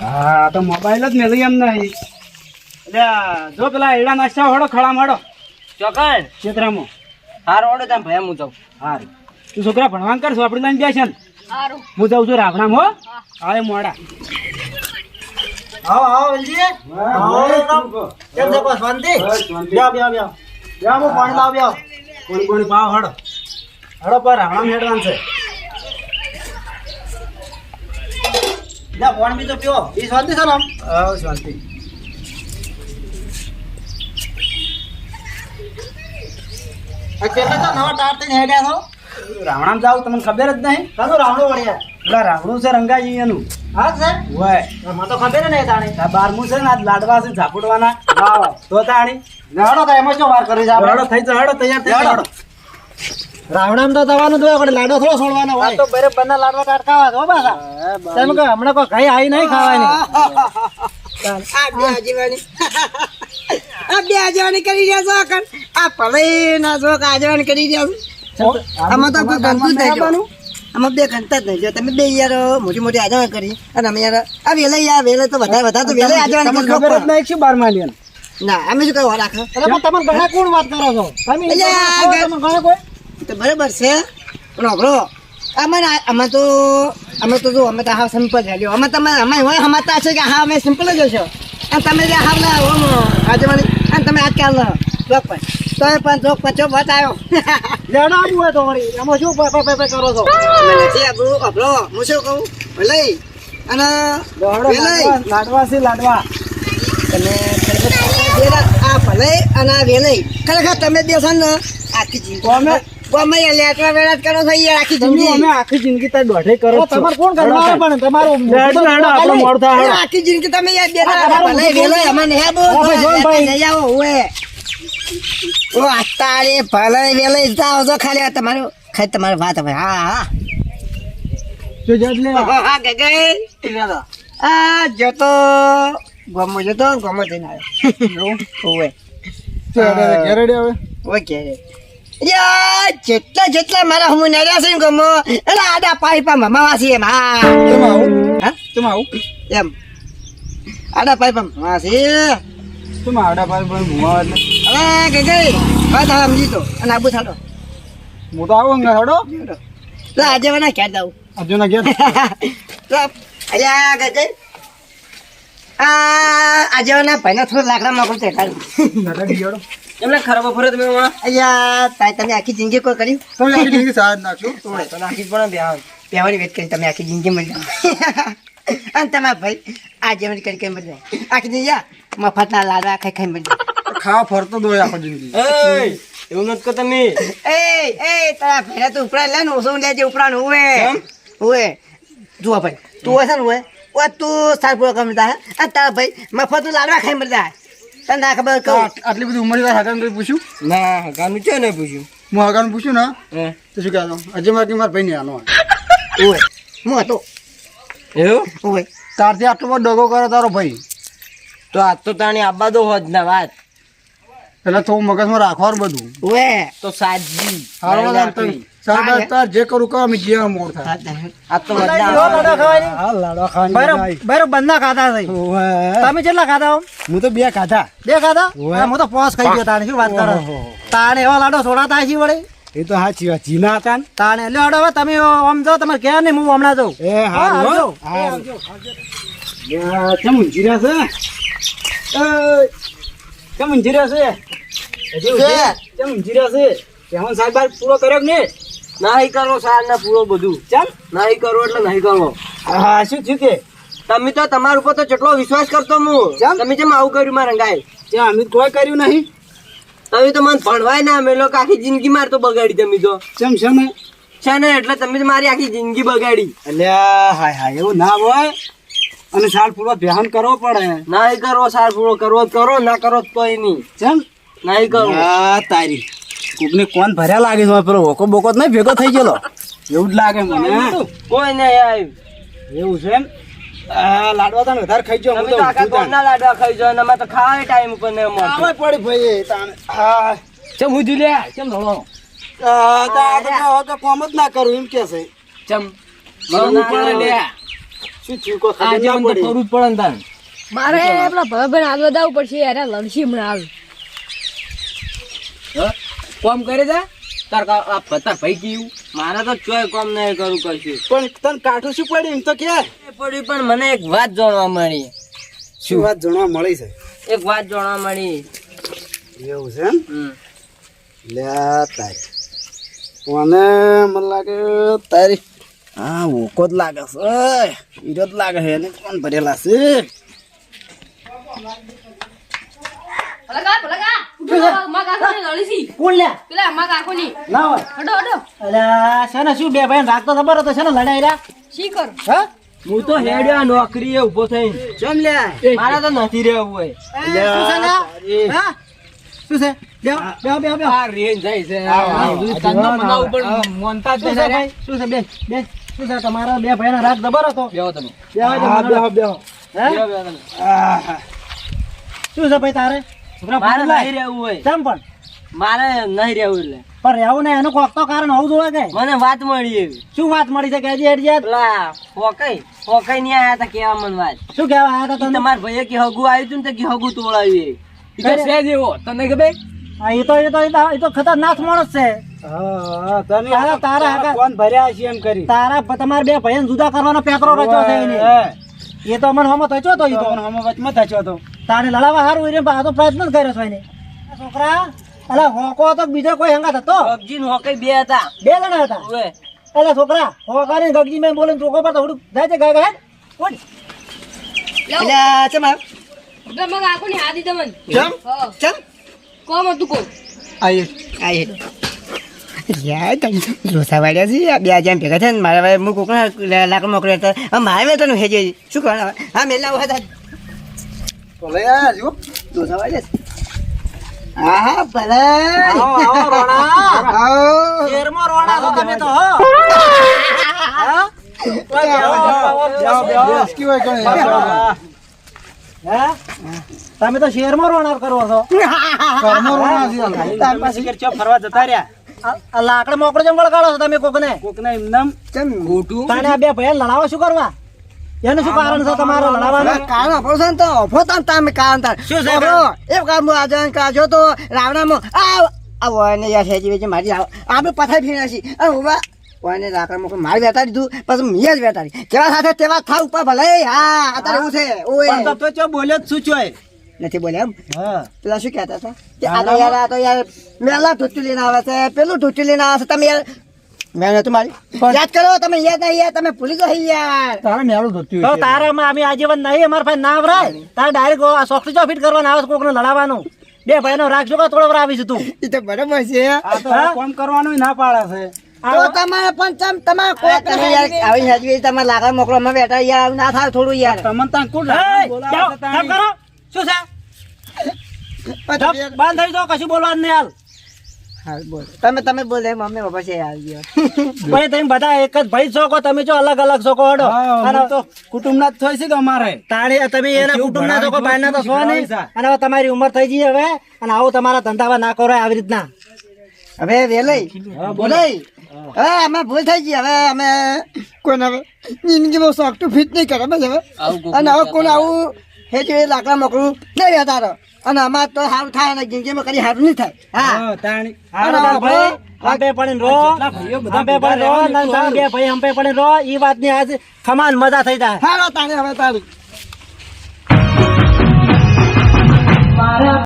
હા તો મોબાઈલ જ મેળવી એમ નહીં. એટલે જો પેલા એડા નાસ્તા હોડો ખડા માડો. ચોકડ ક્ષેત્રમાં હારો ઓડો તમે ભાઈ હું જાઉં. હાર. તું છોકરા ભણવાન કરશો આપણે લઈને બેસે ને. હારું. હું જાઉં છું રાવણામ હો. આવે મોડા. આવો આવો વેલજી. કેમ છે બસ શાંતિ? બ્યા બે બ્યા બ્યા હું પાણી લાવ બ્યા કોણ કોણ? પાવ હડ. હડો પર રાવણામ હેડવાન છે. ના પાણી બી તો પીઓ એ શાંતિ છે ને આમ? હા શાંતિ. આ કેટલા તો નવા ટાર થઈને હેડ્યા છો? રાવણામ જાવ તમને ખબર જ નહીં. કાનો રાવણો વળ્યા. પેલા રાવણું છે રંગાજી એનું. હા સર? હોય મને તો ખબર ને તાણી. આ બારમું છે ને આ લાડવા છે ઝાપડવાના. વાવ. તો તાણી. હેડો તો એમ જ વાર કરી જા હડો થઈ હડો તૈયાર થઈ જાઓ રાવણામ તો જવાનું તો આપણે લાડો થોડો છોડવાનો હોય. તો બરે બના લાડવા કાઢકાવા છો બાસા તેમ કે હમણાં કોઈ કઈ આવી નહીં ખાવાની. આ બે આજીવાની આ બે આજીવાની કરી રહ્યા છો આ ભલે ના જો આજીવાની કરી રહ્યા છો. આમાં તો કોઈ ગમતું જ નહીં આમાં બે ઘંટા જ નહીં. જો તમે બે યાર મોટી મોટી આજીવાની કરી અને અમે યાર આ વેલા યાર વેલા તો વધારે વધારે તો વેલા આજીવાની કરી ખબર જ નહીં શું બાર માલી ના અમે શું કહેવા રાખો. અરે પણ તમે ઘણા કોણ વાત કરો છો? તમે ઘણા કોઈ? તો બરાબર છે. પણ અઘરો અમે અમે તો અમે તો જો અમે તો હાવ સિમ્પલ છે. અમે તમે અમે હોય સમજતા છે કે હા અમે સિમ્પલ જ હશો. અને તમે જે હાવ ઓમ અને તમે આ ક્યાં પણ તો એ પણ જોક પણ ચો બતાવ્યો લેડો આવું હોય તો વળી. એમાં શું પે- કરો છો? નથી આપણું અભરો હું શું કહું? ભલે અને લાડવા છે લાડવા. તમે આ ભલે અને આ વેલઈ. ખરેખર તમે બેસો ને આખી જિંદગી અમે ગમે લેટવા જ કરો છો યાર આખી જિંદગી. અમે આખી જિંદગી તાર દોઢે કરો. તમારે કોણ કરવા પણ તમારું હેડો, હેડો, આપણો મોડું થાય, આખી જિંદગી તમે યાર બે ભલે વેલો અમને હે બહુ હા, ભાઈ, જોન ભાઈ. જઈ આવો ઓએ ઓ અત્યારે ભલે વેલો જાઓ છો ખાલી. આ તમારું ખાલી તમારી વાત હવે હા હા. જો જજ લે. હા ગગઈ આ જતો. ગમો જો તો ગમો જઈને આવ્યો. યા જેટલા જેટલા મારા હું નડ્યા છે ગમો એટલે આડા પાઇપા મમાવાસી એમ. હા. હા? તમે આવું? એમ. આડા પાઇપા તમે આડા પાર પર ઘુમાવા હવે કે ગઈ વાત હા સમજી તો. અને આબુ થાડો હું તો આવું ને હેડો. લે આજે મને ક્યાં દઉં આજે ના ગયા અલ્યા કે ગઈ આ આજે મને ભાઈને થોડું લાકડા મોકલું તે કાઢું એમને ખરાબ ફરે તમે હમણાં અલ્યા તાય તમે આખી જિંદગી કોઈ કર્યું તમે આખી જિંદગી સાથ નાખશો? તો નાખી પણ બેહવા બેહવાની વેટ કરી તમે આખી જિંદગી મળી જાઓ. અને તમારા ભાઈ આજે મને કરી કરી મળી જાય. આખી જિંદગી મફતના લાડવા ખાઈ ખાઈ મળી જાય. ખાવા ફરતો દોય આખો જિંદગી. એવું નથી કરતા તમે એ એ તારા ભેરા તું ઉપરા લે ને ઓછું લેજે ઉપરાનું ઉવે ઉવે જુઓ ભાઈ તું હોય છે ને ઉવે ઓ તું સારું પૂરો કમતા હે? અને તારા ભાઈ મફતનું લાડવા ખાઈ મળતા જાય તને ના ખબર કહું. આટલી બધી ઉંમર હગાન કોઈ પૂછ્યું? ના ગાનું છે ને પૂછ્યું. હું હગાન પૂછ્યું ને હે? તો શું કહેતો અજય મારે મારા ભાઈ ને આનો ઉવે હું હતો. એવું? ઉવે તારથી આટલો બધો ડગો કરે તારો ભાઈ. તો આજ તો તાણી આબાદો હોત ના વાત. એટલે થોડું મગજમાં રાખવાનું બધું. ઓએ. તો સાજી હારો તાર જે કરું કહો અમે જે મોડ થાય. આ તો બધા બધા ખાવાની. હા લડો ખાવાની બરો બંદા ખાતા થઈ તમે કેટલા ખાતા હો? હું તો બે ખાધા. બે ખાતા ઓવે. હા, તો પાંચ ખાઈ ગયો તાણે. શું વાત કરો. તાણે એવા લાડો સોડાતા છે વળી? એ તો સાચી વાત. જીના હતા ને. તાણે. લ્યો હડો હવે તમે આમ જાઓ તમારે ક્યાં નહીં હું હમણાં જાઉં. એ હા, આવજો. યા, કેમ જીરા છે? એ, કેમ રહ્યા છે? કેમ રહ્યા છે? કેવન સાહેબ બાર પૂરો કર્યો કે નહીં? કરો સાહેબ ના પૂરો બધું. ચાલ નહીં કરો એટલે નહીં કરો. હા શું થયું કે? તમે તો તમારા ઉપર તો જેટલો વિશ્વાસ કરતો હું. તમે જેમ આવું કર્યું મારા રંગાય ત્યાં અમે કોઈ કર્યું નહીં. તમે તો મને ભણવાય ના અમે લોકો આખી જિંદગી મારે તો બગાડી તમે તો. ચમ છે ને છે ને એટલે તમે મારી આખી જિંદગી બગાડી. અલ્યા હાય હાય એવું ના હોય. અને સાલ પૂરો ધ્યાન કરવો પડે. નહીં કરો સાર પૂરો કરવો કરો ના કરો તો નહીં. ના નહીં કરો. આ તારી. કોકને કોણ ભર્યા લાગે છે? પેલો હોકો બોકો નહીં ભેગો થઈ ગયેલો. એવું જ લાગે મને. કોઈ નહીં આવ્યું. એવું છે એમ? લાડવા તને વધારે ખાઈ તો આખા લાડવા ખાઈ અને અમે તો ખાવા ટાઈમ ઉપર પડી ભાઈ તાણે. આ ચમ ચમ લડો આ તો આ તો કોમ જ ના કરું એમ કે છે. ચમ. લે. શું થયું? કોઈ ખબર આજે ના પડી. કરવું જ પડે ને તાન મારે આપણા ભાઈબંધ આગળ દાવું પડશે યાર લડશી હમણાં હાલ. હ? કોમ કરે છે? તાર કા- આ પતા ભાઈ ગયું. મારે તો ચોય કોમ નહીં કરું કશું. પણ તને કાઠું શું પડ્યું? એમ તો કે. પડ્યું પણ મને એક વાત જાણવા મળી. શું વાત જાણવા મળી છે? એક વાત જાણવા મળી. એવું છે એમ? હમ. લે તારી. મને મને લાગે તારી હા ઓકો જ લાગે છે હીરો જ લાગે છે એને કોણ ભરેલા છે ભલકા ભલકા ઉઠો માં કાકો ને લડશી કોણ લે પેલા માં કાકો ની ના હોય હડો હડો અલ્યા છે ને શું બે ભાઈ રાખતો ખબર હતો છે ને લડાઈ રહ્યા શી કર હા હું તો હેડ્યો આ નોકરીએ ઊભો ચમ લે મારે તો નથી રહેવું હોય શું છે લે? હા? શું છે બેહો, બેહો, બેહો, બેહો. આ રેન જાય છે આવો, આવો. આ બધું કાનનો મનાવું પણ મોનતા જ શું છે નથી ભાઈ? શું છે બેન? બેન, શું છે? તમારા બે ભાઈનો રાગ જબર હતો? બેહો તમે. બેહો, બેહો, બેહો. હે? શું છે ભાઈ તારે? મારે નહીં રહેવું હોય. કેમ પણ? મારે નહીં રહેવું એટલે. પણ રહેવું ને એનું કોક તો કારણ હોવું જોવે કે. મને વાત મળી એવી. શું વાત મળી છે? કે હજી હેડજે પેલા હોકઈ હોકઈ ની આયા હતા કેવા મન વાત. શું કેવા આવ્યા હતા તમારા ભાઈએ કે હગુ આવ્યું હતું ને કે હગુ તોડાવ્યું એ. તો. છે જ એવો. તને ખબર? હા, એ તો એ તો એ તો- ખતરનાક માણસ છે. હા, તારા- તારા કોણ ભર્યા છે એમ કરી. તારા તમારા બે ભાઈ જુદા કરવાનો પેકરો રચ્યો છે એને. એ તો મને હમત હતો તો એ તો. વચમાં થયો તો. તારે લડાવા સારું એને આ તો પ્રયત્ન જ કર્યો છો એને. છોકરા અલા હોકો તો બીજો કોઈ હંગાત હતો? ગગજી ને હોકઈ બે હતા. બે જણા હતા. અલા છોકરા હોકા ને ગગજી મેં બોલે ચોકો પર તો થોડુંક જાય છે ગાય ગાય. કોણ ચમ ચમ? કોમ હતું કોમ? આયે આયે યાર તને લોસા વાળ્યા છે. આ બે હજાર ભેગા થયા ને મારા ભાઈ હું કોકના લાકડ મોકલ્યા હતા હવે મારે વેતન હેજે શું કરવાના હા મેલા હતા ભલે યાર જો લોસા વાળ્યા હા હા ભલે. આવો, આવો, રોણા. આવો. શેરમાં રોણા છો તમે તો હો? હા? બેહો, બેહો. હે? તમે તો શેરમાં રોણા કરો છો. ચો ફરવા જતા રહ્યા. આ- આ લાકડ મોકળો જેમ વળગાડો છો તમે કોકને. કોકને એમનેમ ખોટું તાને આ બે ભાઈ લડાવો શું કરવા? એનું શું કારણ છે તમારે લડાવવાનું કારણ અફરો છે ને તો. ઓફો તાન તમે કારણ તાર શું છે એ કામ આજે કાજો તો રાવણામાં આ આ વયને યાર હેજી વેજી મારી આવ. આપણે પથાઈ ફીણા છી અને ઊભા. વયને લાકડા મૂકી મારી વેટાડી દીધું. પછી મેં જ વેટાડી કેવા સાથે? તેવા થા ઉપર ભલે. હા અત્યારે એવું છે. ઓય. તો તો ચો બોલ્યો જ શું ચોય? નથી બોલ્યા એમ? પેલા શું કહેતા હતા? કે આ તો યાર આ તો યાર મેલા ઢોચું લઈને આવે છે પેલું ઢોચું લઈને આવે છે. તમે યાર મેં નતું મારી. યાદ કરો તમે યાદ નહીં યાર તમે ભૂલી ગયો યાર. તો તારામાં અમે આજીવન નહીં અમારા ભાઈ ના આવરાય તારે ડાયરેક્ટ સોફ્ટ જો ફિટ કરવાના આવે કોકને લડાવવાનું. બે ભાઈનો રાખજો કે થોડો તું. એ તો બરાબર છે. આ તો કોમ કરવાનું ના પાડે છે. તો તમારે પણ તમારે કોઈ તમે યાર આવી હજવી તમારે લાકડા મોકલો અમે બેઠા યાર ના થાય થોડું યાર. તમને ત્યાં કોણ? કરો. શું છે? બંધ થઈ જાઓ કશું બોલવાનું નહીં હાલ. બોલ. તમે તમે બોલે મમ્મી પપ્પા છે આવી ગયો. ભાઈ તમે બધા એક જ ભાઈ છો કો તમે જો અલગ અલગ છો કો હડો. અને તો કુટુંબના જ થઈ છે કે અમારે? તારે તમે એના કુટુંબ કુટુંબના છો કો ભણાવ્યું, ભાઈના તો છો નહીં. અને હવે તમારી ઉંમર થઈ ગઈ હવે અને આવું તમારા ધંધામાં ના કરો આવી રીતના. હવે વેલઈ બોલાઈ હવે અમે ભૂલ થઈ ગઈ હવે અમે કોઈને હવે જિંદગીમાં શોખ ટુ ફિટ નહીં કરે બસ હવે. અને હવે કોને આવું હે જો લાકડા મોકલું નહીં રહેતા રહો અને અમાર તો સારું થાય અને જિંદગીમાં કદી સારું નહીં થાય. હા. તાણી. અંબે પણ રો. અંબે પણ રો નંદા બે ભાઈ અંબે પડે રો. ઈ વાત વાતની આજ સમાન મજા થઈ જાય. હાલો તાણી હવે તાણી